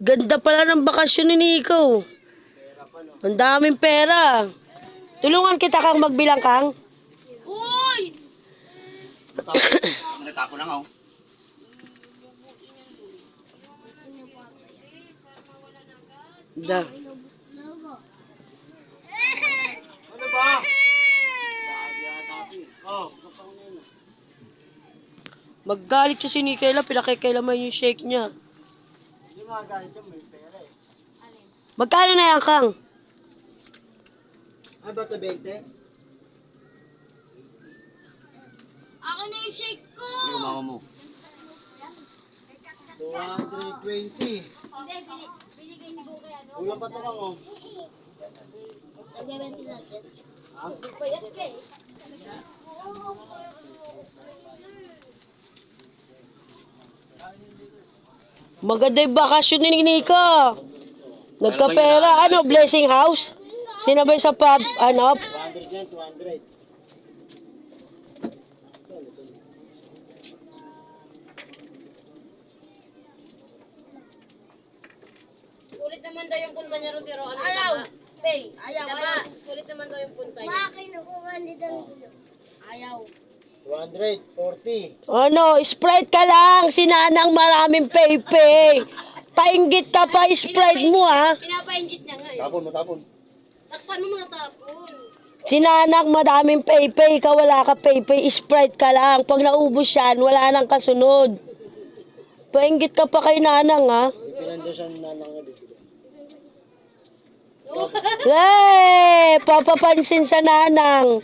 Ganda pala ng bakasyon ni Nico. Ang daming pera. Tulungan kita kang magbilang kang. Uy! Nagtapo lang ako. Da. Ano ba? Sabi ata Oh, Maggalit siya si Nikela, pinakikailaman yung shake niya. Hindi magalit yan, may pera eh. Magkano na yan, Kang? Ano ba ito, 20? Ako na yung shake ko! Hindi mama mo. 220. Hindi, binigay ni Bukay ano? Ulang pa ito ka mo. Nag-event natin. Payat ka eh. Maganda yung bakasyon ni Nico. Nagkapera, ano, blessing house? Sinabay sa pub, ano? 200 yan, 200. Sulit naman daw yung punta niya ron, pero ano Ayaw! Pay! Ayaw, ayaw! Sulit naman daw yung punta niya. Bakit nakuha nito ang gulo? Ayaw. 200, 40. Ano, Sprite ka lang, sinanang maraming pepe. Painggit ka pa, Sprite mo ha. Pinapaingit niya nga eh. Tapon mo, tapon. Takpan mo muna tapon. Sinanak madaming pepe, ikaw wala ka pepe, Sprite ka lang. Pag naubos yan, wala nang kasunod. Painggit ka pa kay nanang ha. Pinando siya ng nanang nga dito. Hey, papapansin sa nanang.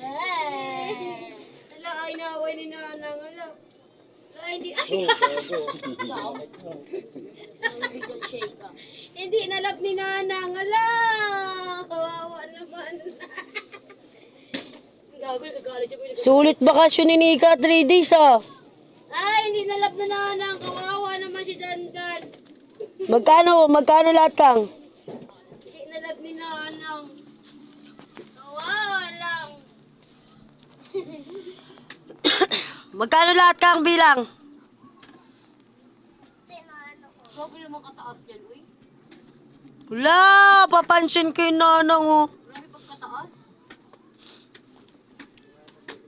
Eh! Ala, ay naway ni nanang. Ala. Ala, hindi. Ay! Hindi nalap ni nanang. Ala! Kawawa naman. Sulit bakasyon ni Nika, 3 days ah. Ay, hindi nalap na nanang. Kawawa naman si Dandan. Magkano, magkano lahat kang? Hindi nalap ni nanang. Kawawa lang. Magkano lahat kang bilang? Grabe naman kataas yan, uy. Wala, papansin ko yung nanang oh. Pagkataas.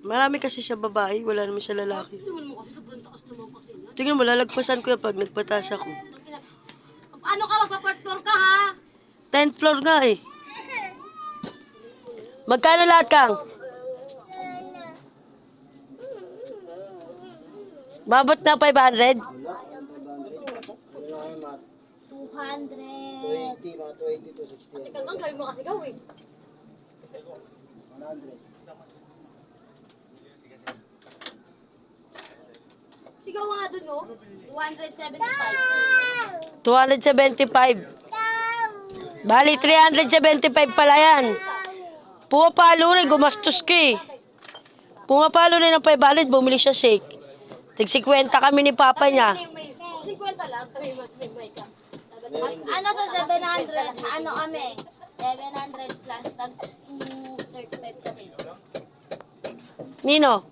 Marami kasi siya babae, wala naman siya lalaki. Tingnan mo kasi, sobrang taas naman kasi yan. Tingnan mo, lalagpasan ko yan pag nagpatas ako. Ano ka, magpa-part floor ka ha? 10th floor nga eh. Magkano lahat kang? Babot na 500? Ano na kayo, mat? 200. 20, mga 20 to 60. Hanggang sabi mo kasi gawin. 100. Sigaw nga dun, no? 275. 275. Bali, 375 pala yan. Pumapalo rin, gumastos ka eh. Pumapalo rin ng 500, bumili siya shake. Tig 50 kami ni papa niya. May 50 lang, kami may may ka. Ano sa 700? Ano kami? 700 plus tag 235 kami. Nino?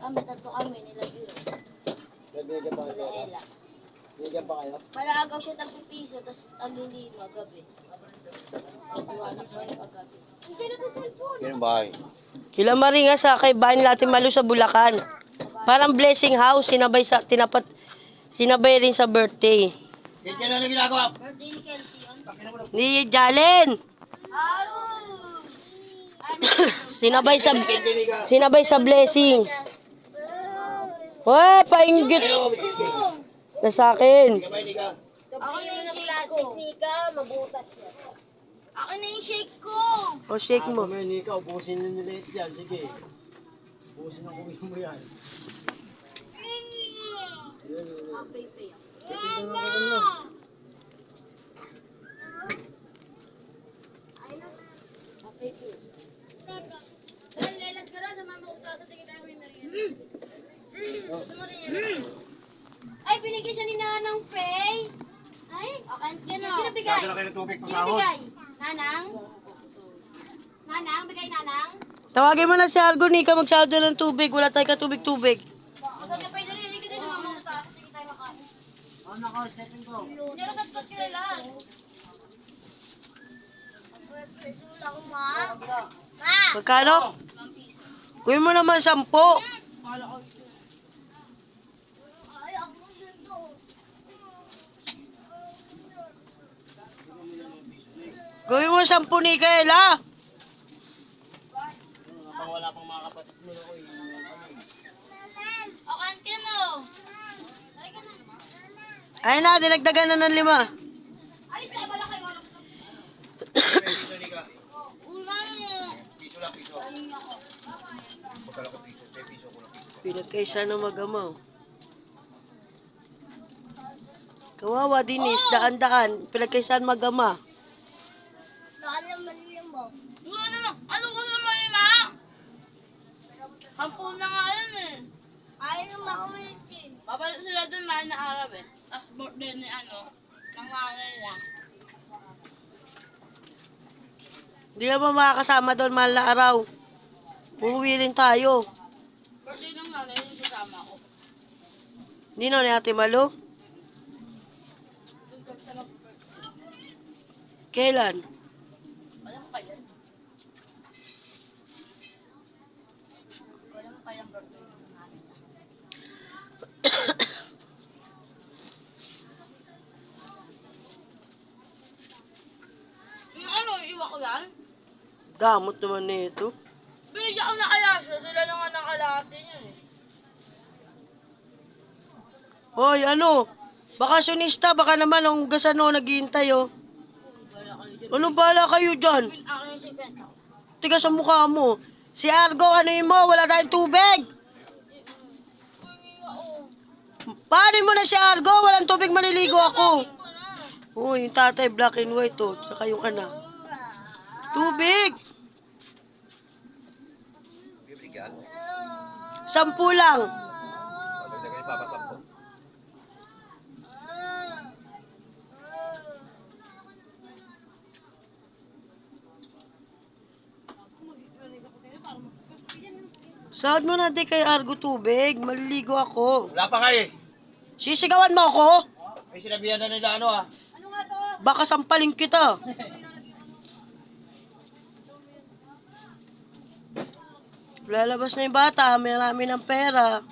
Kami tatlo kami nila Juro. Bibigyan pa kayo. Bibigyan pa kayo. Palagaw siya tag piso tapos tag lima gabi. Ang bahay. Kila Maringa sa kay Bayan Latin Malu sa Bulacan. Parang blessing house, sinabay sa, tinapat, sinabay rin sa birthday. Yan ang ginagawa. Birthday ni Kelsey yun. Ni Jalen, sinabay sa, sinabay sa blessing. Weh, painggit. Na sa akin. Ako na yung plastic nika, mabutas siya. Ako na yung shake ko. O, shake mo. Ka, ubusin na nila yan. Sige. Ubusin kuwi mo yan. Pay-pay. Tingnan mo ano. Dahil lelas ka rin, sa mama ko sa tingin tayo may merienda. Gusto mo din yan? Ay, binigyan siya ni Nanang Pay. Ay, okay. Sino? Sino bigay? Dala kayo ng tubig Sino pasahod. bigay? Nanang? Nanang? Bigay Nanang? Tawagin mo na si Argo, Nika, magsaldo ng tubig. Wala tayo katubig-tubig. Ano. Magkano? Kuya mo naman sampo. Gawin mo sampu ni Kayla. Wala pang mga kapatid mo ako eh. O, kantin o. Ay, ka na. Ayun na, dinagdagan na ng lima. Alis tayo, wala kayo. Piso ni ka. Ulan mo. Piso lang, piso. Magkala ko piso. Pe, piso ko lang piso. Pinagkaisa ng magamaw. Kawawa dinis, daan-daan. Pinagkaisaan magama. Ano naman? Ano ko naman lima? Hampu na nga yan eh. Ayaw naman ako malitin. Babalik sila dun mahal na araw eh. Tapos birthday ni ano, ng nanay niya. Hindi ka ba makakasama doon, mahal na araw? Uuwi rin tayo. Birthday ng nanay yung kasama ko. Nino ni Ate Malo? Kailan? Alam mo kaya? Alam mo kaya ang birthday ng nanay niya? Yung ano, iwa ko yan? Gamot naman nito. Binigyan ko na kaya siya. Sila na nga nakalahati niya eh. Hoy, ano? Bakasyonista, baka naman ang hugasan no, naghihintay oh. Ano bala kayo dyan? Bin ako yung 50. Tiga sa mukha mo. Si Argo, ano yun mo? Wala tayong tubig. Paano mo na si Argo? Walang tubig, maniligo ako. Ito na. Oh, yung tatay, black and white oh. Tsaka yung anak. Tubig! Bibigyan. Sampu lang. Pagdagdagan ni Papa Sampo. Sahod mo na di kay Argo tubig. Maliligo ako. Wala pa kayo eh. Sisigawan mo ako? May sinabihan na nila ano ah. Baka sampaling kita. Lalabas na yung bata, marami ng pera.